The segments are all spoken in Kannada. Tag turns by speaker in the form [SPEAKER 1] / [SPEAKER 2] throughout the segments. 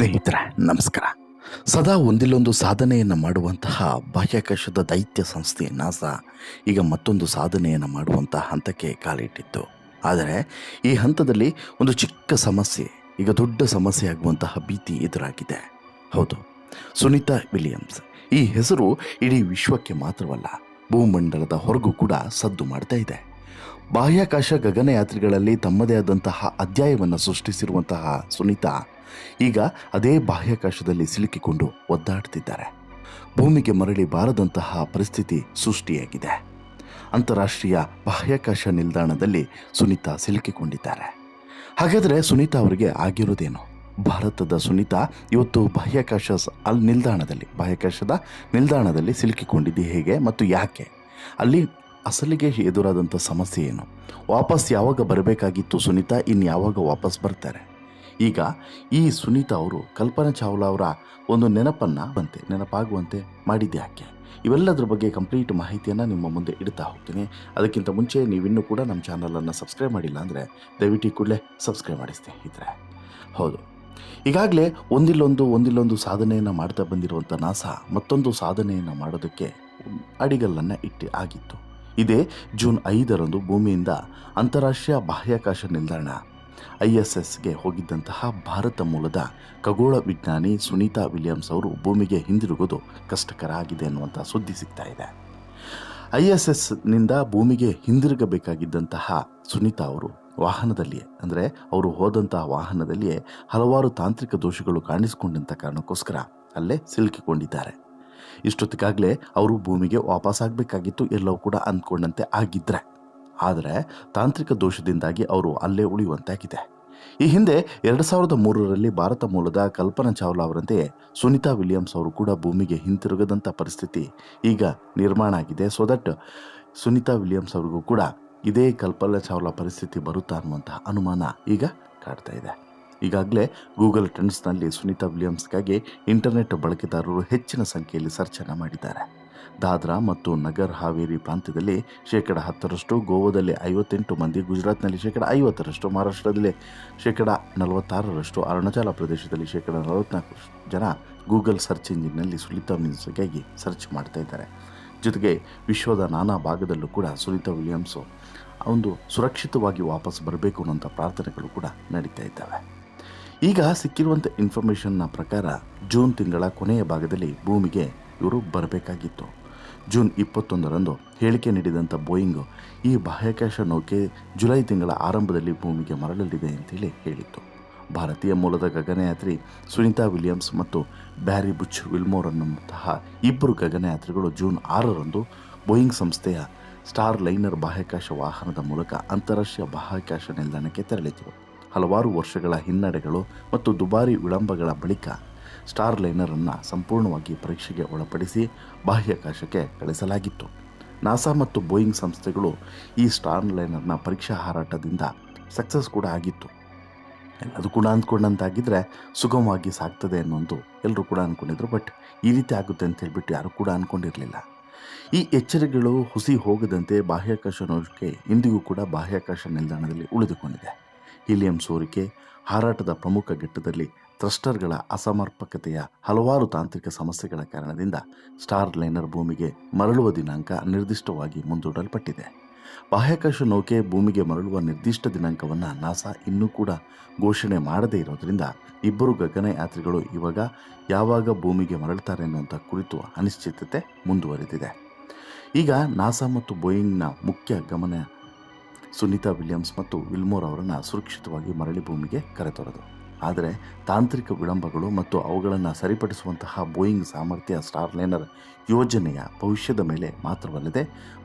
[SPEAKER 1] ಸ್ನೇಹಿತರೆ, ನಮಸ್ಕಾರ. ಸದಾ ಒಂದಿಲ್ಲೊಂದು ಸಾಧನೆಯನ್ನು ಮಾಡುವಂತಹ ಬಾಹ್ಯಾಕಾಶದ ದೈತ್ಯ ಸಂಸ್ಥೆ ನಾಸಾ ಈಗ ಮತ್ತೊಂದು ಸಾಧನೆಯನ್ನು ಮಾಡುವಂತಹ ಹಂತಕ್ಕೆ ಕಾಲಿಟ್ಟಿತ್ತು. ಆದರೆ ಈ ಹಂತದಲ್ಲಿ ಒಂದು ಚಿಕ್ಕ ಸಮಸ್ಯೆ, ಈಗ ದೊಡ್ಡ ಸಮಸ್ಯೆ ಆಗುವಂತಹ ಭೀತಿ ಎದುರಾಗಿದೆ. ಹೌದು, ಸುನೀತಾ ವಿಲಿಯಮ್ಸ್. ಈ ಹೆಸರು ಇಡೀ ವಿಶ್ವಕ್ಕೆ ಮಾತ್ರವಲ್ಲ, ಭೂಮಂಡಲದ ಹೊರಗೂ ಕೂಡ ಸದ್ದು ಮಾಡ್ತಾ ಇದೆ. ಬಾಹ್ಯಾಕಾಶ ಗಗನಯಾತ್ರಿಗಳಲ್ಲಿ ತಮ್ಮದೇ ಆದಂತಹ ಅಧ್ಯಾಯವನ್ನು ಸೃಷ್ಟಿಸಿರುವಂತಹ ಸುನೀತಾ ಈಗ ಅದೇ ಬಾಹ್ಯಾಕಾಶದಲ್ಲಿ ಸಿಲುಕಿಕೊಂಡು ಒದ್ದಾಡ್ತಿದ್ದಾರೆ. ಭೂಮಿಗೆ ಮರಳಿ ಬಾರದಂತಹ ಪರಿಸ್ಥಿತಿ ಸೃಷ್ಟಿಯಾಗಿದೆ. ಅಂತಾರಾಷ್ಟ್ರೀಯ ಬಾಹ್ಯಾಕಾಶ ನಿಲ್ದಾಣದಲ್ಲಿ ಸುನೀತಾ ಸಿಲುಕಿಕೊಂಡಿದ್ದಾರೆ. ಹಾಗಾದರೆ ಸುನೀತಾ ಅವರಿಗೆ ಆಗಿರೋದೇನು? ಭಾರತದ ಸುನೀತಾ ಇವತ್ತು ಬಾಹ್ಯಾಕಾಶ ಅಲ್ಲಿ ನಿಲ್ದಾಣದಲ್ಲಿ, ಬಾಹ್ಯಾಕಾಶದ ನಿಲ್ದಾಣದಲ್ಲಿ ಸಿಲುಕಿಕೊಂಡಿದ್ದು ಹೇಗೆ ಮತ್ತು ಯಾಕೆ? ಅಲ್ಲಿ ಅಸಲಿಗೆ ಎದುರಾದಂಥ ಸಮಸ್ಯೆ ಏನು? ವಾಪಸ್ ಯಾವಾಗ ಬರಬೇಕಾಗಿತ್ತು ಸುನೀತಾ? ಇನ್ನು ಯಾವಾಗ ವಾಪಸ್ ಬರ್ತಾರೆ? ಈಗ ಈ ಸುನೀತಾ ಅವರು ಕಲ್ಪನಾ ಚಾವ್ಲಾ ಅವರ ಒಂದು ನೆನಪನ್ನು ಬಂತೆ, ನೆನಪಾಗುವಂತೆ ಮಾಡಿದ್ದೆ ಯಾಕೆ ಇವೆಲ್ಲದರ ಬಗ್ಗೆ ಕಂಪ್ಲೀಟ್ ಮಾಹಿತಿಯನ್ನು ನಿಮ್ಮ ಮುಂದೆ ಇಡ್ತಾ ಹೋಗ್ತೀನಿ. ಅದಕ್ಕಿಂತ ಮುಂಚೆ ನೀವಿನ್ನೂ ಕೂಡ ನಮ್ಮ ಚಾನಲನ್ನು ಸಬ್ಸ್ಕ್ರೈಬ್ ಮಾಡಿಲ್ಲ ಅಂದರೆ ದಯವಿಟ್ಟು ಕೂಡಲೇ ಸಬ್ಸ್ಕ್ರೈಬ್ ಮಾಡಿ ಸ್ನೇಹಿತರೆ. ಹೌದು. ಈಗಾಗಲೇ ಒಂದಿಲ್ಲೊಂದು ಒಂದಿಲ್ಲೊಂದು ಸಾಧನೆಯನ್ನು ಮಾಡ್ತಾ ಬಂದಿರುವಂಥ ನಾಸಾ ಮತ್ತೊಂದು ಸಾಧನೆಯನ್ನು ಮಾಡೋದಕ್ಕೆ ಅಡಿಗಲ್ಲನ್ನು ಇಟ್ಟು ಆಗಿತ್ತು. ಇದೇ ಜೂನ್ ಐದರಂದು ಭೂಮಿಯಿಂದ ಅಂತಾರಾಷ್ಟ್ರೀಯ ಬಾಹ್ಯಾಕಾಶ ನಿಲ್ದಾಣ ಐ ಎಸ್ ಎಸ್ಗೆ ಹೋಗಿದ್ದಂತಹ ಭಾರತ ಮೂಲದ ಖಗೋಳ ವಿಜ್ಞಾನಿ ಸುನೀತಾ ವಿಲಿಯಮ್ಸ್ ಅವರು ಭೂಮಿಗೆ ಹಿಂದಿರುಗೋದು ಕಷ್ಟಕರ ಆಗಿದೆ ಅನ್ನುವಂಥ ಸುದ್ದಿ ಸಿಗ್ತಾ ಇದೆ. ಐ ಎಸ್ ಎಸ್ನಿಂದ ಭೂಮಿಗೆ ಹಿಂದಿರುಗಬೇಕಾಗಿದ್ದಂತಹ ಸುನೀತಾ ಅವರು ವಾಹನದಲ್ಲಿಯೇ, ಅಂದರೆ ಅವರು ಹೋದಂತಹ ವಾಹನದಲ್ಲಿಯೇ ಹಲವಾರು ತಾಂತ್ರಿಕ ದೋಷಗಳು ಕಾಣಿಸಿಕೊಂಡಂಥ ಕಾರಣಕ್ಕೋಸ್ಕರ ಅಲ್ಲೇ ಸಿಲುಕಿಕೊಂಡಿದ್ದಾರೆ. ಇಷ್ಟೊತ್ತಿಗಾಗಲೇ ಅವರು ಭೂಮಿಗೆ ವಾಪಸ್ ಆಗಬೇಕಾಗಿತ್ತು ಎಲ್ಲವೂ ಕೂಡ ಅಂದ್ಕೊಂಡಂತೆ ಆಗಿದ್ರೆ. ಆದರೆ ತಾಂತ್ರಿಕ ದೋಷದಿಂದಾಗಿ ಅವರು ಅಲ್ಲೇ ಉಳಿಯುವಂತಾಗಿದೆ. ಈ ಹಿಂದೆ ಎರಡು ಸಾವಿರದ ಮೂರರಲ್ಲಿ ಭಾರತ ಮೂಲದ ಕಲ್ಪನಾ ಚಾವ್ಲಾ ಅವರಂತೆಯೇ ಸುನಿತಾ ವಿಲಿಯಮ್ಸ್ ಅವರು ಕೂಡ ಭೂಮಿಗೆ ಹಿಂತಿರುಗದಂಥ ಪರಿಸ್ಥಿತಿ ಈಗ ನಿರ್ಮಾಣ ಆಗಿದೆ. ಸೊ ದಟ್ ಸುನಿತಾ ವಿಲಿಯಮ್ಸ್ ಅವ್ರಿಗೂ ಕೂಡ ಇದೇ ಕಲ್ಪನಾ ಚಾವ್ಲಾ ಪರಿಸ್ಥಿತಿ ಬರುತ್ತಾ ಅನ್ನುವಂತಹ ಅನುಮಾನ ಈಗ ಕಾಡ್ತಾ ಇದೆ. ಈಗಾಗಲೇ ಗೂಗಲ್ ಟ್ರೆಂಡ್ಸ್ನಲ್ಲಿ ಸುನೀತಾ ವಿಲಿಯಮ್ಸ್ಗಾಗಿ ಇಂಟರ್ನೆಟ್ ಬಳಕೆದಾರರು ಹೆಚ್ಚಿನ ಸಂಖ್ಯೆಯಲ್ಲಿ ಸರ್ಚನ್ನು ಮಾಡಿದ್ದಾರೆ. ದಾದ್ರಾ ಮತ್ತು ನಗರ್ ಹಾವೇರಿ ಪ್ರಾಂತ್ಯದಲ್ಲಿ ಶೇಕಡ ಹತ್ತರಷ್ಟು, ಗೋವಾದಲ್ಲಿ ಐವತ್ತೆಂಟು ಮಂದಿ, ಗುಜರಾತ್ನಲ್ಲಿ ಶೇಕಡ ಐವತ್ತರಷ್ಟು, ಮಹಾರಾಷ್ಟ್ರದಲ್ಲಿ ಶೇಕಡ ನಲವತ್ತಾರರಷ್ಟು, ಅರುಣಾಚಲ ಪ್ರದೇಶದಲ್ಲಿ ಶೇಕಡ ನಲವತ್ನಾಲ್ಕು ಜನ ಗೂಗಲ್ ಸರ್ಚ್ ಇಂಜಿನ್ನಲ್ಲಿ ವಿಲಿಯಮ್ಸ್ಗಾಗಿ ಸರ್ಚ್ ಮಾಡ್ತಾ ಇದ್ದಾರೆ. ಜೊತೆಗೆ ವಿಶ್ವದ ನಾನಾ ಭಾಗದಲ್ಲೂ ಕೂಡ ಸುನೀತಾ ವಿಲಿಯಮ್ಸು ಒಂದು ಸುರಕ್ಷಿತವಾಗಿ ವಾಪಸ್ ಬರಬೇಕು ಅನ್ನೋಂಥ ಪ್ರಾರ್ಥನೆಗಳು ಕೂಡ ನಡೀತಾ ಇದ್ದಾವೆ. ಈಗ ಸಿಕ್ಕಿರುವಂಥ ಇನ್ಫಾರ್ಮೇಷನ್ನ ಪ್ರಕಾರ ಜೂನ್ ತಿಂಗಳ ಕೊನೆಯ ಭಾಗದಲ್ಲಿ ಭೂಮಿಗೆ ಇವರು ಬರಬೇಕಾಗಿತ್ತು. ಜೂನ್ ಇಪ್ಪತ್ತೊಂದರಂದು ಹೇಳಿಕೆ ನೀಡಿದಂಥ ಬೋಯಿಂಗ್ ಈ ಬಾಹ್ಯಾಕಾಶ ನೌಕೆ ಜುಲೈ ತಿಂಗಳ ಆರಂಭದಲ್ಲಿ ಭೂಮಿಗೆ ಮರಳಲಿದೆ ಅಂತೇಳಿ ಹೇಳಿತ್ತು. ಭಾರತೀಯ ಮೂಲದ ಗಗನಯಾತ್ರಿ ಸುನೀತಾ ವಿಲಿಯಮ್ಸ್ ಮತ್ತು ಬ್ಯಾರಿ ಬುಚ್ ವಿಲ್ಮೋರ್ ಅನ್ನುವಂತಹ ಇಬ್ಬರು ಗಗನಯಾತ್ರಿಗಳು ಜೂನ್ ಆರರಂದು ಬೋಯಿಂಗ್ ಸಂಸ್ಥೆಯ ಸ್ಟಾರ್ ಲೈನರ್ ಬಾಹ್ಯಾಕಾಶ ವಾಹನದ ಮೂಲಕ ಅಂತಾರಾಷ್ಟ್ರೀಯ ಬಾಹ್ಯಾಕಾಶ ನಿಲ್ದಾಣಕ್ಕೆ ತೆರಳಿದರು. ಹಲವಾರು ವರ್ಷಗಳ ಹಿನ್ನಡೆಗಳು ಮತ್ತು ದುಬಾರಿ ವಿಳಂಬಗಳ ಬಳಿಕ ಸ್ಟಾರ್ ಲೈನರನ್ನು ಸಂಪೂರ್ಣವಾಗಿ ಪರೀಕ್ಷೆಗೆ ಒಳಪಡಿಸಿ ಬಾಹ್ಯಾಕಾಶಕ್ಕೆ ಕಳಿಸಲಾಗಿತ್ತು. ನಾಸಾ ಮತ್ತು ಬೋಯಿಂಗ್ ಸಂಸ್ಥೆಗಳು ಈ ಸ್ಟಾರ್ ಲೈನರ್ನ ಪರೀಕ್ಷಾ ಹಾರಾಟದಿಂದ ಸಕ್ಸಸ್ ಕೂಡ ಆಗಿತ್ತು. ಅದು ಕೂಡ ಅಂದ್ಕೊಂಡಂತಾಗಿದ್ದರೆ ಸುಗಮವಾಗಿ ಸಾಗ್ತದೆ ಅನ್ನೋದು ಎಲ್ಲರೂ ಕೂಡ ಅಂದ್ಕೊಂಡಿದ್ರು ಬಟ್ ಈ ರೀತಿ ಆಗುತ್ತೆ ಅಂತ ಹೇಳಿಬಿಟ್ಟು ಯಾರು ಕೂಡ ಅಂದ್ಕೊಂಡಿರಲಿಲ್ಲ ಈ ಎಚ್ಚರಿಕೆಗಳು ಹುಸಿ ಹೋಗದಂತೆ ಬಾಹ್ಯಾಕಾಶ ನೌಕೆ ಇಂದಿಗೂ ಕೂಡ ಬಾಹ್ಯಾಕಾಶ ನಿಲ್ದಾಣದಲ್ಲಿ ಉಳಿದುಕೊಂಡಿದೆ. ಹೀಲಿಯಂ ಸೋರಿಕೆ ಹಾರಾಟದ ಪ್ರಮುಖ ಘಟ್ಟದಲ್ಲಿ ಥ್ರಸ್ಟರ್ಗಳ ಅಸಮರ್ಪಕತೆಯ ಹಲವಾರು ತಾಂತ್ರಿಕ ಸಮಸ್ಯೆಗಳ ಕಾರಣದಿಂದ ಸ್ಟಾರ್ ಲೈನರ್ ಭೂಮಿಗೆ ಮರಳುವ ದಿನಾಂಕ ನಿರ್ದಿಷ್ಟವಾಗಿ ಮುಂದೂಡಲ್ಪಟ್ಟಿದೆ. ಬಾಹ್ಯಾಕಾಶ ನೌಕೆ ಭೂಮಿಗೆ ಮರಳುವ ನಿರ್ದಿಷ್ಟ ದಿನಾಂಕವನ್ನು ನಾಸಾ ಇನ್ನೂ ಕೂಡ ಘೋಷಣೆ ಮಾಡದೇ ಇರೋದರಿಂದ ಇಬ್ಬರು ಗಗನಯಾತ್ರಿಗಳು ಇವಾಗ ಯಾವಾಗ ಭೂಮಿಗೆ ಮರಳುತ್ತಾರೆ ಅನ್ನುವಂಥ ಕುರಿತು ಅನಿಶ್ಚಿತತೆ ಮುಂದುವರೆದಿದೆ. ಈಗ ನಾಸಾ ಮತ್ತು ಬೋಯಿಂಗ್ನ ಮುಖ್ಯ ಗಮನ ಸುನೀತಾ ವಿಲಿಯಮ್ಸ್ ಮತ್ತು ವಿಲ್ಮೋರ್ ಅವರನ್ನು ಸುರಕ್ಷಿತವಾಗಿ ಮರಳಿ ಭೂಮಿಗೆ ಕರೆತೊರೆದು ಆದರೆ ತಾಂತ್ರಿಕ ವಿಳಂಬಗಳು ಮತ್ತು ಅವುಗಳನ್ನು ಸರಿಪಡಿಸುವಂತಹ ಬೋಯಿಂಗ್ ಸಾಮರ್ಥ್ಯ ಸ್ಟಾರ್ಲೈನರ್ ಯೋಜನೆಯ ಭವಿಷ್ಯದ ಮೇಲೆ ಮಾತ್ರವಲ್ಲದೆ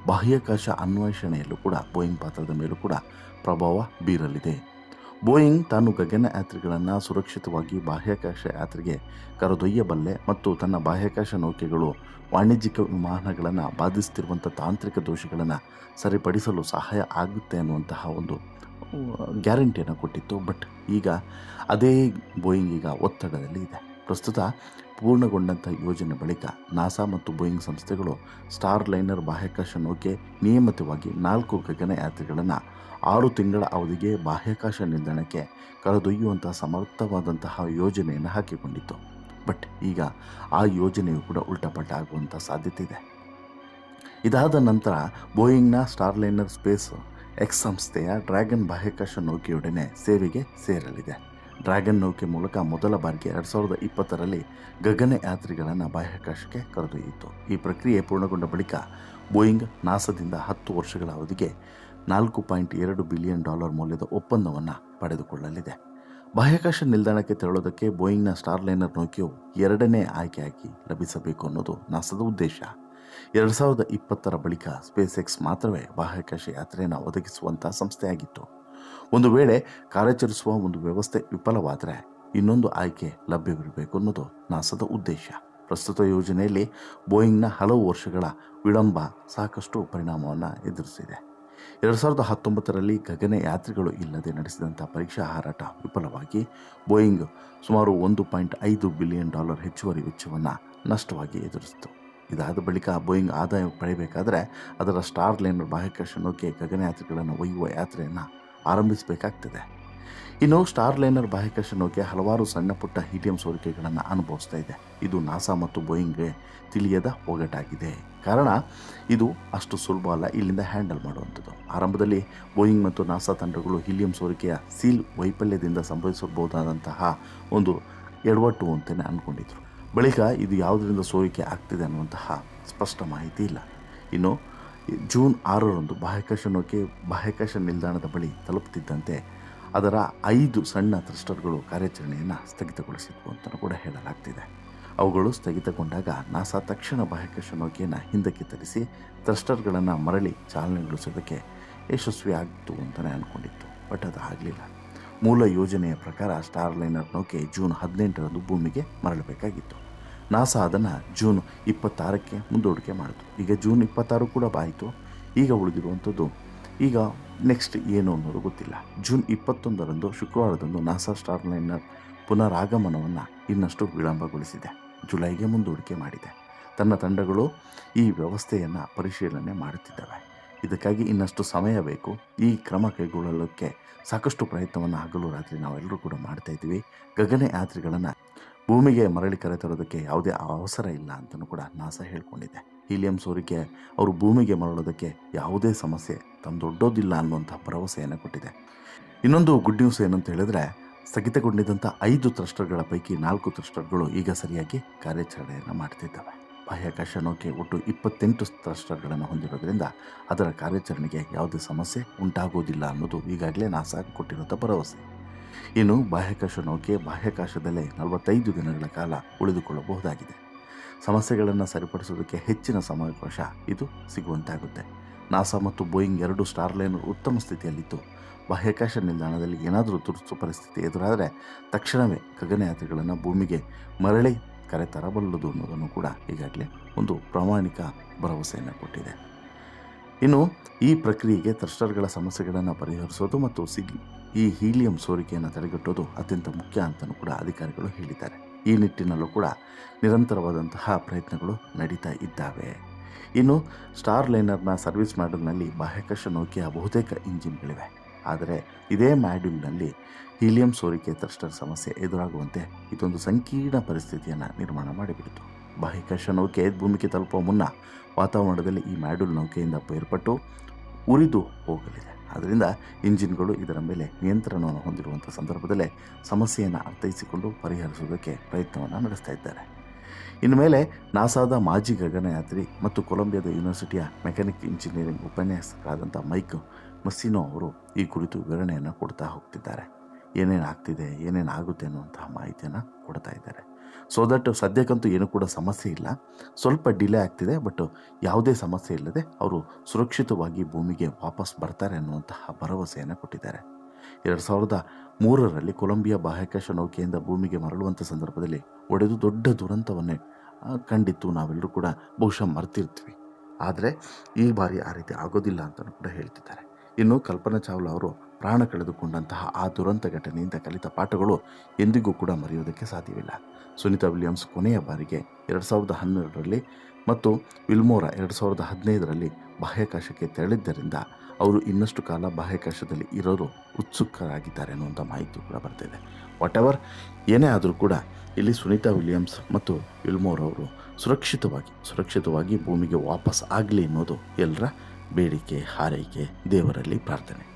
[SPEAKER 1] ಬಾಹ್ಯಾಕಾಶ ಅನ್ವೇಷಣೆಯಲ್ಲೂ ಕೂಡ ಬೋಯಿಂಗ್ ಪಾತ್ರದ ಮೇಲೂ ಕೂಡ ಪ್ರಭಾವ ಬೀರಲಿದೆ. ಬೋಯಿಂಗ್ ತಾನು ಗಗನಯಾತ್ರಿಗಳನ್ನು ಸುರಕ್ಷಿತವಾಗಿ ಬಾಹ್ಯಾಕಾಶ ಯಾತ್ರೆಗೆ ಕರೆದೊಯ್ಯಬಲ್ಲೆ ಮತ್ತು ತನ್ನ ಬಾಹ್ಯಾಕಾಶ ನೌಕೆಗಳು ವಾಣಿಜ್ಯಿಕ ವಿಮಾನಗಳನ್ನು ಬಾಧಿಸುತ್ತಿರುವಂಥ ತಾಂತ್ರಿಕ ದೋಷಗಳನ್ನು ಸರಿಪಡಿಸಲು ಸಹಾಯ ಆಗುತ್ತೆ ಅನ್ನುವಂತಹ ಒಂದು ಗ್ಯಾರಂಟಿಯನ್ನು ಕೊಟ್ಟಿತ್ತು. ಬಟ್ ಈಗ ಅದೇ ಬೋಯಿಂಗ್ ಈಗ ಒತ್ತಡದಲ್ಲಿ ಇದೆ. ಪ್ರಸ್ತುತ ಪೂರ್ಣಗೊಂಡಂಥ ಯೋಜನೆ ಬಳಿಕ ನಾಸಾ ಮತ್ತು ಬೋಯಿಂಗ್ ಸಂಸ್ಥೆಗಳು ಸ್ಟಾರ್ ಲೈನರ್ ಬಾಹ್ಯಾಕಾಶ ನೌಕೆ ನಿಯಮಿತವಾಗಿ ನಾಲ್ಕು ಗಗನಯಾತ್ರಿಗಳನ್ನು ಆರು ತಿಂಗಳ ಅವಧಿಗೆ ಬಾಹ್ಯಾಕಾಶ ನಿಲ್ದಾಣಕ್ಕೆ ಕರೆದೊಯ್ಯುವಂತಹ ಸಮರ್ಥವಾದಂತಹ ಯೋಜನೆಯನ್ನು ಹಾಕಿಕೊಂಡಿತ್ತು. ಬಟ್ ಈಗ ಆ ಯೋಜನೆಯು ಕೂಡ ಉಲ್ಟಪಲ್ಟ ಆಗುವಂಥ ಸಾಧ್ಯತೆ ಇದೆ. ಇದಾದ ನಂತರ ಬೋಯಿಂಗ್ನ ಸ್ಟಾರ್ಲೈನರ್ ಸ್ಪೇಸ್ ಎಕ್ಸ್ ಸಂಸ್ಥೆಯ ಡ್ರ್ಯಾಗನ್ ಬಾಹ್ಯಾಕಾಶ ನೌಕೆಯೊಡನೆ ಸೇವೆಗೆ ಸೇರಲಿದೆ. ಡ್ರ್ಯಾಗನ್ ನೌಕೆ ಮೂಲಕ ಮೊದಲ ಬಾರಿಗೆ ಎರಡು ಸಾವಿರದ ಇಪ್ಪತ್ತರಲ್ಲಿ ಗಗನಯಾತ್ರಿಗಳನ್ನು ಬಾಹ್ಯಾಕಾಶಕ್ಕೆ ಕರೆದೊಯ್ಯಿತು. ಈ ಪ್ರಕ್ರಿಯೆ ಪೂರ್ಣಗೊಂಡ ಬಳಿಕ ಬೋಯಿಂಗ್ ನಾಸದಿಂದ ಹತ್ತು ವರ್ಷಗಳ ಅವಧಿಗೆ ನಾಲ್ಕು ಪಾಯಿಂಟ್ ಎರಡು ಬಿಲಿಯನ್ ಡಾಲರ್ ಮೌಲ್ಯದ ಒಪ್ಪಂದವನ್ನು ಪಡೆದುಕೊಳ್ಳಲಿದೆ. ಬಾಹ್ಯಾಕಾಶ ನಿಲ್ದಾಣಕ್ಕೆ ತೆರಳೋದಕ್ಕೆ ಬೋಯಿಂಗ್ನ ಸ್ಟಾರ್ಲೈನರ್ ನೌಕೆಯು ಎರಡನೇ ಆಯ್ಕೆಯಾಗಿ ಲಭಿಸಬೇಕು ಅನ್ನೋದು ನಾಸದ ಉದ್ದೇಶ. ಎರಡು ಸಾವಿರದ ಇಪ್ಪತ್ತರ ಬಳಿಕ ಸ್ಪೇಸ್ ಎಕ್ಸ್ ಮಾತ್ರವೇ ಬಾಹ್ಯಾಕಾಶ ಯಾತ್ರೆಯನ್ನು ಒದಗಿಸುವಂತಹ ಸಂಸ್ಥೆಯಾಗಿತ್ತು. ಒಂದು ವೇಳೆ ಕಾರ್ಯಾಚರಿಸುವ ಒಂದು ವ್ಯವಸ್ಥೆ ವಿಫಲವಾದರೆ ಇನ್ನೊಂದು ಆಯ್ಕೆ ಲಭ್ಯವಿರಬೇಕು ಅನ್ನೋದು ನಾಸಾದ ಉದ್ದೇಶ. ಪ್ರಸ್ತುತ ಯೋಜನೆಯಲ್ಲಿ ಬೋಯಿಂಗ್ನ ಹಲವು ವರ್ಷಗಳ ವಿಳಂಬ ಸಾಕಷ್ಟು ಪರಿಣಾಮವನ್ನು ಎದುರಿಸಿದೆ. ಎರಡು ಸಾವಿರದ ಹತ್ತೊಂಬತ್ತರಲ್ಲಿ ಗಗನಯಾತ್ರಿಗಳು ಇಲ್ಲದೆ ನಡೆಸಿದಂಥ ಪರೀಕ್ಷಾ ಹಾರಾಟ ವಿಫಲವಾಗಿ, ಬೋಯಿಂಗ್ ಸುಮಾರು ಒಂದು ಪಾಯಿಂಟ್ ಐದು ಬಿಲಿಯನ್ ಡಾಲರ್ ಹೆಚ್ಚುವರಿ ವೆಚ್ಚವನ್ನು ನಷ್ಟವಾಗಿ ಎದುರಿಸಿತು. ಇದಾದ ಬಳಿಕ ಬೋಯಿಂಗ್ ಆದಾಯ ಪಡೆಯಬೇಕಾದರೆ ಅದರ ಸ್ಟಾರ್ ಲೈನರ್ ಬಾಹ್ಯಾಕಾಶ ನೌಕೆ ಗಗನಯಾತ್ರಿಗಳನ್ನು ಒಯ್ಯುವ ಯಾತ್ರೆಯನ್ನು ಆರಂಭಿಸಬೇಕಾಗ್ತದೆ. ಇನ್ನು ಸ್ಟಾರ್ ಲೈನರ್ ಬಾಹ್ಯಾಕಾಶ ನೌಕೆ ಹಲವಾರು ಸಣ್ಣ ಪುಟ್ಟ ಸೋರಿಕೆಗಳನ್ನು ಅನುಭವಿಸ್ತಾ ಇದೆ. ಇದು ನಾಸಾ ಮತ್ತು ಬೋಯಿಂಗ್ಗೆ ತಿಳಿಯದ ಒಗಟಾಗಿದೆ. ಕಾರಣ, ಇದು ಅಷ್ಟು ಸುಲಭ ಅಲ್ಲ, ಇಲ್ಲಿಂದ ಹ್ಯಾಂಡಲ್ ಮಾಡುವಂಥದ್ದು. ಆರಂಭದಲ್ಲಿ ಬೋಯಿಂಗ್ ಮತ್ತು ನಾಸಾ ತಂಡಗಳು ಹೀಲಿಯಂ ಸೋರಿಕೆಯ ಸೀಲ್ ವೈಫಲ್ಯದಿಂದ ಸಂಭವಿಸಬಹುದಾದಂತಹ ಒಂದು ಎಡವಟ್ಟು ಅಂತಲೇ ಅಂದ್ಕೊಂಡಿದ್ರು. ಬಳಿಕ ಇದು ಯಾವುದರಿಂದ ಸೋರಿಕೆ ಆಗ್ತಿದೆ ಅನ್ನುವಂತಹ ಸ್ಪಷ್ಟ ಮಾಹಿತಿ ಇಲ್ಲ. ಇನ್ನು ಜೂನ್ ಆರರಂದು ಬಾಹ್ಯಾಕಾಶ ನೌಕೆ ಬಾಹ್ಯಾಕಾಶ ನಿಲ್ದಾಣದ ಬಳಿ ತಲುಪುತ್ತಿದ್ದಂತೆ ಅದರ ಐದು ಸಣ್ಣ ಥ್ರಸ್ಟರ್ಗಳು ಕಾರ್ಯಾಚರಣೆಯನ್ನು ಸ್ಥಗಿತಗೊಳಿಸಿದ್ವು ಅಂತ ಕೂಡ ಹೇಳಲಾಗ್ತಿದೆ. ಅವುಗಳು ಸ್ಥಗಿತಗೊಂಡಾಗ ನಾಸಾ ತಕ್ಷಣ ಬಾಹ್ಯಾಕಾಶ ನೌಕೆಯನ್ನು ಹಿಂದಕ್ಕೆ ತರಿಸಿ ಥ್ರಸ್ಟರ್ಗಳನ್ನು ಮರಳಿ ಚಾಲನೆಗೊಳಿಸೋದಕ್ಕೆ ಯಶಸ್ವಿ ಆಗಿತ್ತು ಅಂತಲೇ ಅಂದ್ಕೊಂಡಿತ್ತು ಬಟ್ ಅದು ಆಗಲಿಲ್ಲ. ಮೂಲ ಯೋಜನೆಯ ಪ್ರಕಾರ ಸ್ಟಾರ್ ಲೈನರ್ ನೌಕೆ ಜೂನ್ ಹದಿನೆಂಟರಂದು ಭೂಮಿಗೆ ಮರಳಬೇಕಾಗಿತ್ತು. ನಾಸಾ ಅದನ್ನು ಜೂನ್ ಇಪ್ಪತ್ತಾರಕ್ಕೆ ಮುಂದೂಡಿಕೆ ಮಾಡಿತು. ಈಗ ಜೂನ್ ಇಪ್ಪತ್ತಾರು ಕೂಡ ಬಾಯಿತು. ಈಗ ಉಳಿದಿರುವಂಥದ್ದು ಈಗ ನೆಕ್ಸ್ಟ್ ಏನು ಅನ್ನೋದು ಗೊತ್ತಿಲ್ಲ. ಜೂನ್ ಇಪ್ಪತ್ತೊಂದರಂದು ಶುಕ್ರವಾರದಂದು ನಾಸಾ ಸ್ಟಾರ್ ಲೈನರ್ ಪುನರಾಗಮನವನ್ನು ಇನ್ನಷ್ಟು ವಿಳಂಬಗೊಳಿಸಿದೆ. ಜುಲೈಗೆ ಮುಂದೂಡಿಕೆ ಮಾಡಿದೆ. ತನ್ನ ತಂಡಗಳು ಈ ವ್ಯವಸ್ಥೆಯನ್ನು ಪರಿಶೀಲನೆ ಮಾಡುತ್ತಿದ್ದಾವೆ. ಇದಕ್ಕಾಗಿ ಇನ್ನಷ್ಟು ಸಮಯ ಬೇಕು. ಈ ಕ್ರಮ ಕೈಗೊಳ್ಳಲಿಕ್ಕೆ ಸಾಕಷ್ಟು ಪ್ರಯತ್ನವನ್ನು ಹಗಲು ರಾತ್ರಿ ನಾವೆಲ್ಲರೂ ಕೂಡ ಮಾಡ್ತಾ ಇದ್ದೀವಿ. ಗಗನಯಾತ್ರಿಗಳನ್ನು ಭೂಮಿಗೆ ಮರಳಿ ಕರೆತರೋದಕ್ಕೆ ಯಾವುದೇ ಅವಸರ ಇಲ್ಲ ಅಂತಲೂ ಕೂಡ ನಾಸಾ ಹೇಳ್ಕೊಂಡಿದೆ ಹೀಲಿಯಂ ಸೋರಿಕೆ ಅವರು ಭೂಮಿಗೆ ಮರಳೋದಕ್ಕೆ ಯಾವುದೇ ಸಮಸ್ಯೆ ತಂದೊಡ್ಡೋದಿಲ್ಲ ಅನ್ನುವಂಥ ಭರವಸೆಯನ್ನು ಕೊಟ್ಟಿದೆ. ಇನ್ನೊಂದು ಗುಡ್ ನ್ಯೂಸ್ ಏನಂತ ಹೇಳಿದ್ರೆ, ಸ್ಥಗಿತಗೊಂಡಿದ್ದಂಥ ಐದು ಥ್ರಸ್ಟರ್ಗಳ ಪೈಕಿ ನಾಲ್ಕು ಥ್ರಸ್ಟರ್ಗಳು ಈಗ ಸರಿಯಾಗಿ ಕಾರ್ಯಾಚರಣೆಯನ್ನು ಮಾಡ್ತಿದ್ದಾವೆ. ಬಾಹ್ಯಾಕಾಶ ನೌಕೆ ಒಟ್ಟು ಇಪ್ಪತ್ತೆಂಟು ಥ್ರಸ್ಟರ್ಗಳನ್ನು ಹೊಂದಿರೋದ್ರಿಂದ ಅದರ ಕಾರ್ಯಾಚರಣೆಗೆ ಯಾವುದೇ ಸಮಸ್ಯೆ ಉಂಟಾಗೋದಿಲ್ಲ ಅನ್ನೋದು ಈಗಾಗಲೇ ನಾಸಾ ಕೊಟ್ಟಿರುವಂಥ ಭರವಸೆ. ಇನ್ನು ಬಾಹ್ಯಾಕಾಶ ನೌಕೆ ಬಾಹ್ಯಾಕಾಶದಲ್ಲೇ ನಲವತ್ತೈದು ದಿನಗಳ ಕಾಲ ಉಳಿದುಕೊಳ್ಳಬಹುದಾಗಿದೆ. ಸಮಸ್ಯೆಗಳನ್ನು ಸರಿಪಡಿಸೋದಕ್ಕೆ ಹೆಚ್ಚಿನ ಸಮಯಾವಕಾಶ ಇದು ಸಿಗುವಂತಾಗುತ್ತೆ. ನಾಸಾ ಮತ್ತು ಬೋಯಿಂಗ್ ಎರಡು ಸ್ಟಾರ್ ಲೈನರ್ ಉತ್ತಮ ಸ್ಥಿತಿಯಲ್ಲಿದ್ದು ಬಾಹ್ಯಾಕಾಶ ನಿಲ್ದಾಣದಲ್ಲಿ ಏನಾದರೂ ತುರ್ತು ಪರಿಸ್ಥಿತಿ ಎದುರಾದರೆ ತಕ್ಷಣವೇ ಗಗನಯಾತ್ರಿಗಳನ್ನು ಭೂಮಿಗೆ ಮರಳಿ ಕರೆತರಬಲ್ಲದು ಅನ್ನೋದನ್ನು ಕೂಡ ಈಗಾಗಲೇ ಒಂದು ಪ್ರಾಮಾಣಿಕ ಭರವಸೆಯನ್ನು ಕೊಟ್ಟಿದೆ. ಇನ್ನು ಈ ಪ್ರಕ್ರಿಯೆಗೆ ಥ್ರಸ್ಟರ್ಗಳ ಸಮಸ್ಯೆಗಳನ್ನು ಪರಿಹರಿಸೋದು ಮತ್ತು ಸಿಗ್ ಈ ಹೀಲಿಯಂ ಸೋರಿಕೆಯನ್ನು ತಡೆಗಟ್ಟೋದು ಅತ್ಯಂತ ಮುಖ್ಯ ಅಂತಲೂ ಕೂಡ ಅಧಿಕಾರಿಗಳು ಹೇಳಿದ್ದಾರೆ. ಈ ನಿಟ್ಟಿನಲ್ಲೂ ಕೂಡ ನಿರಂತರವಾದಂತಹ ಪ್ರಯತ್ನಗಳು ನಡೀತಾ ಇದ್ದಾವೆ. ಇನ್ನು ಸ್ಟಾರ್ ಲೈನರ್ನ ಸರ್ವಿಸ್ ಮಾಡ್ಯೂಲ್ನಲ್ಲಿ ಬಾಹ್ಯಾಕಾಶ ನೌಕೆಯ ಬಹುತೇಕ ಇಂಜಿನ್ಗಳಿವೆ. ಆದರೆ ಇದೇ ಮಾಡ್ಯೂಲ್ನಲ್ಲಿ ಹೀಲಿಯಂ ಸೋರಿಕೆ ಥ್ರಸ್ಟರ್ ಸಮಸ್ಯೆ ಎದುರಾಗುವಂತೆ ಇದೊಂದು ಸಂಕೀರ್ಣ ಪರಿಸ್ಥಿತಿಯನ್ನು ನಿರ್ಮಾಣ ಮಾಡಿಬಿಡಿತು. ಬಾಹ್ಯಾಕಾಶ ನೌಕೆ ಭೂಮಿಗೆ ತಲುಪುವ ಮುನ್ನ ವಾತಾವರಣದಲ್ಲಿ ಈ ಮಾಡ್ಯೂಲ್ ನೌಕೆಯಿಂದ ಬೇರ್ಪಟ್ಟು ಉರಿದು ಹೋಗಲಿದೆ. ಆದ್ದರಿಂದ ಇಂಜಿನ್ಗಳು ಇದರ ಮೇಲೆ ನಿಯಂತ್ರಣವನ್ನು ಹೊಂದಿರುವಂಥ ಸಂದರ್ಭದಲ್ಲೇ ಸಮಸ್ಯೆಯನ್ನು ಅರ್ಥೈಸಿಕೊಂಡು ಪರಿಹರಿಸುವುದಕ್ಕೆ ಪ್ರಯತ್ನವನ್ನು ನಡೆಸ್ತಾ ಇದ್ದಾರೆ. ಇನ್ನು ಮೇಲೆ ನಾಸಾದ ಮಾಜಿ ಗಗನಯಾತ್ರಿ ಮತ್ತು ಕೊಲಂಬಿಯಾದ ಯೂನಿವರ್ಸಿಟಿಯ ಮೆಕ್ಯಾನಿಕ್ ಇಂಜಿನಿಯರಿಂಗ್ ಉಪನ್ಯಾಸಕರಾದಂಥ ಮೈಕ್ ಮಸ್ಸಿನೋ ಅವರು ಈ ಕುರಿತು ವಿವರಣೆಯನ್ನು ಕೊಡ್ತಾ ಹೋಗ್ತಿದ್ದಾರೆ. ಏನೇನು ಆಗ್ತಿದೆ, ಏನೇನು ಆಗುತ್ತೆ ಅನ್ನುವಂತಹ ಮಾಹಿತಿಯನ್ನು ಕೊಡ್ತಾ ಇದ್ದಾರೆ. ಸೊ ದಟ್ ಸದ್ಯಕ್ಕಂತೂ ಏನೂ ಕೂಡ ಸಮಸ್ಯೆ ಇಲ್ಲ. ಸ್ವಲ್ಪ ಡಿಲೇ ಆಗ್ತಿದೆ ಬಟ್ ಯಾವುದೇ ಸಮಸ್ಯೆ ಇಲ್ಲದೆ ಅವರು ಸುರಕ್ಷಿತವಾಗಿ ಭೂಮಿಗೆ ವಾಪಸ್ ಬರ್ತಾರೆ ಅನ್ನುವಂತಹ ಭರವಸೆಯನ್ನು ಕೊಟ್ಟಿದ್ದಾರೆ. ಎರಡು ಸಾವಿರದ ಮೂರರಲ್ಲಿ ಕೊಲಂಬಿಯಾ ಬಾಹ್ಯಾಕಾಶ ನೌಕೆಯಿಂದ ಭೂಮಿಗೆ ಮರಳುವಂಥ ಸಂದರ್ಭದಲ್ಲಿ ಒಡೆದು ದೊಡ್ಡ ದುರಂತವನ್ನೇ ಕಂಡಿತ್ತು. ನಾವೆಲ್ಲರೂ ಕೂಡ ಬಹುಶಃ ಮರ್ತಿರ್ತೀವಿ. ಆದರೆ ಈ ಬಾರಿ ಆ ರೀತಿ ಆಗೋದಿಲ್ಲ ಅಂತಲೂ ಕೂಡ ಹೇಳ್ತಿದ್ದಾರೆ. ಇನ್ನು ಕಲ್ಪನಾ ಚಾವ್ಲಾ ಅವರು ಪ್ರಾಣ ಕಳೆದುಕೊಂಡಂತಹ ಆ ದುರಂತ ಘಟನೆಯಿಂದ ಕಲಿತ ಪಾಠಗಳು ಎಂದಿಗೂ ಕೂಡ ಮರೆಯೋದಕ್ಕೆ ಸಾಧ್ಯವಿಲ್ಲ. ಸುನೀತಾ ವಿಲಿಯಮ್ಸ್ ಕೊನೆಯ ಬಾರಿಗೆ ಎರಡು ಸಾವಿರದ ಹನ್ನೆರಡರಲ್ಲಿ ಮತ್ತು ವಿಲ್ಮೋರಾ ಎರಡು ಸಾವಿರದ ಹದಿನೈದರಲ್ಲಿ ಬಾಹ್ಯಾಕಾಶಕ್ಕೆ ತೆರಳಿದ್ದರಿಂದ ಅವರು ಇನ್ನಷ್ಟು ಕಾಲ ಬಾಹ್ಯಾಕಾಶದಲ್ಲಿ ಇರೋರು ಉತ್ಸುಕರಾಗಿದ್ದಾರೆ ಅನ್ನುವಂಥ ಮಾಹಿತಿ ಕೂಡ ಬರ್ತಿದೆ. ವಾಟ್ ಎವರ್ ಏನೇ ಆದರೂ ಕೂಡ ಇಲ್ಲಿ ಸುನೀತಾ ವಿಲಿಯಮ್ಸ್ ಮತ್ತು ವಿಲ್ಮೋರ್ ಅವರು ಸುರಕ್ಷಿತವಾಗಿ ಸುರಕ್ಷಿತವಾಗಿ ಭೂಮಿಗೆ ವಾಪಸ್ ಆಗಲಿ ಅನ್ನೋದು ಎಲ್ಲರ ಬೇಡಿಕೆ, ಹಾರೈಕೆ, ದೇವರಲ್ಲಿ ಪ್ರಾರ್ಥನೆ.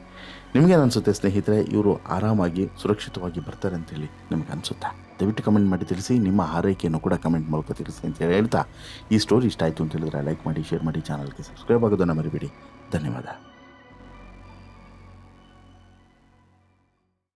[SPEAKER 1] ನಿಮಗೇನು ಅನಿಸುತ್ತೆ ಸ್ನೇಹಿತರೆ, ಇವರು ಆರಾಮಾಗಿ, ಸುರಕ್ಷಿತವಾಗಿ ಬರ್ತಾರೆ ಅಂತೇಳಿ ನಿಮ್ಗೆ ಅನಿಸುತ್ತಾ ದಯವಿಟ್ಟು ಕಮೆಂಟ್ ಮಾಡಿ ತಿಳಿಸಿ, ನಿಮ್ಮ ಆರೈಕೆಯನ್ನು ಕೂಡ ಕಮೆಂಟ್ ಮೂಲಕ ತಿಳಿಸಿ ಅಂತ ಹೇಳಿ ಹೇಳ್ತಾ ಈ ಸ್ಟೋರಿ ಇಷ್ಟ ಆಯಿತು ಅಂತ ಹೇಳಿದ್ರೆ ಲೈಕ್ ಮಾಡಿ ಶೇರ್ ಮಾಡಿ ಚಾನಲ್ಗೆ ಸಬ್ಸ್ಕ್ರೈಬ್ ಆಗೋದನ್ನು ಮರಿಬೇಡಿ. ಧನ್ಯವಾದ.